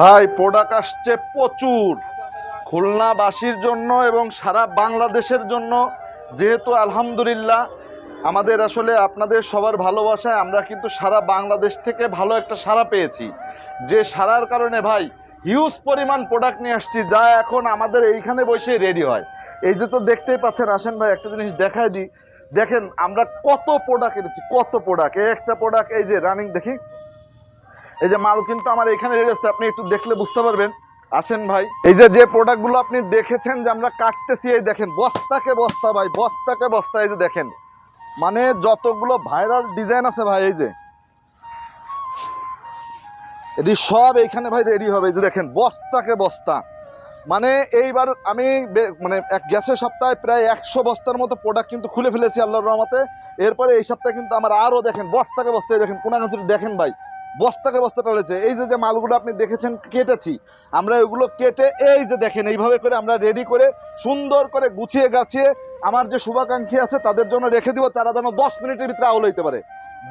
ভাই প্রোডাক্ট আসছে প্রচুর। খুলনাবাসীর জন্য এবং সারা বাংলাদেশের জন্য। যেহেতু আলহামদুলিল্লাহ, আমাদের আসলে আপনাদের সবার ভালোবাসায় আমরা কিন্তু সারা বাংলাদেশ থেকে ভালো একটা সাড়া পেয়েছি। যে সারার কারণে ভাই হিউজ পরিমাণ প্রোডাক্ট নিয়ে আসছি, যা এখন আমাদের এইখানে বসে রেডি হয়। এই যে তো দেখতেই পাচ্ছেন, আসেন ভাই, একটা জিনিস দেখায় দিই। দেখেন, আমরা কত প্রোডাক্ট এনেছি, কত প্রোডাক্ট একটা প্রোডাক্ট এই যে রানিং দেখি। এই যে মাল কিন্তু আমার এখানে রেডি আছে, আপনি একটু দেখলে বুঝতে পারবেন। আসেন ভাই, এই যে যে প্রোডাক্টগুলো আপনি দেখেছেন যে আমরা কাটতেছি, এই দেখেন, বস্তাকে বস্তা ভাই, বস্তাকে বস্তা, এই যে দেখেন। মানে যতগুলো ভাইরাল ডিজাইন আছে ভাই, এই যে। এটি সব এইখানে ভাই রেডি হবে, এই যে দেখেন, বস্তাকে বস্তা। মানে এইবার আমি মানে এক গ্যাসের সপ্তাহে প্রায় একশো বস্তার মতো প্রোডাক্ট কিন্তু খুলে ফেলেছি আল্লাহর রহমতে। এরপরে এই সপ্তাহে কিন্তু আমার আরও দেখেন, বস্তাকে বস্তায় দেখেন কোনা দেখেন ভাই। বস্তাকে বস্তা টলেছে। এই যে যে মালগুলো আপনি দেখেছেন, কেটেছি, আমরা এগুলো কেটে এই যে দেখেন, এইভাবে করে আমরা রেডি করে সুন্দর করে গুছিয়ে গাছিয়ে আমার যে শুভাকাঙ্ক্ষী আছে, তাদের জন্য রেখে দিব, তারা যেন দশ মিনিটের ভিতরে আউল হইতে পারে।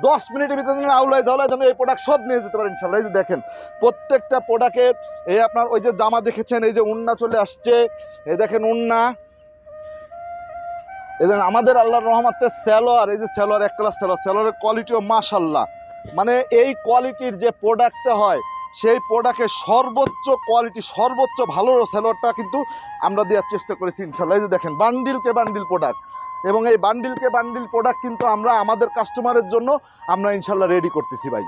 দশ মিনিটের ভিতরে যেন আউলাই জাউলাই যেন এই প্রোডাক্ট সব নিয়ে যেতে পারেন ইনশাল্লাহ। এই যে দেখেন, প্রত্যেকটা প্রোডাক্টের এই আপনার ওই যে জামা দেখেছেন, এই যে উন্না চলে আসছে। এই দেখেন উন্না। এই দেখেন, আমাদের আল্লাহর রহমাতে স্যালোয়ার এই যে স্যালোয়ার এক ক্লাস স্যালোয়ার স্যালোয়ারের কোয়ালিটিও মাশাল্লাহ। মানে এই কোয়ালিটির যে প্রোডাক্টটা হয়, সেই প্রোডাক্টের সর্বোচ্চ কোয়ালিটি, সর্বোচ্চ ভালো সেলরটা কিন্তু আমরা দেওয়ার চেষ্টা করেছি ইনশাল্লাহ। যে দেখেন বান্ডিলকে বান্ডিল প্রোডাক্ট এবং এই বান্ডিলকে বান্ডিল প্রোডাক্ট কিন্তু আমরা আমাদের কাস্টমারের জন্য আমরা ইনশাল্লাহ রেডি করতেছি ভাই।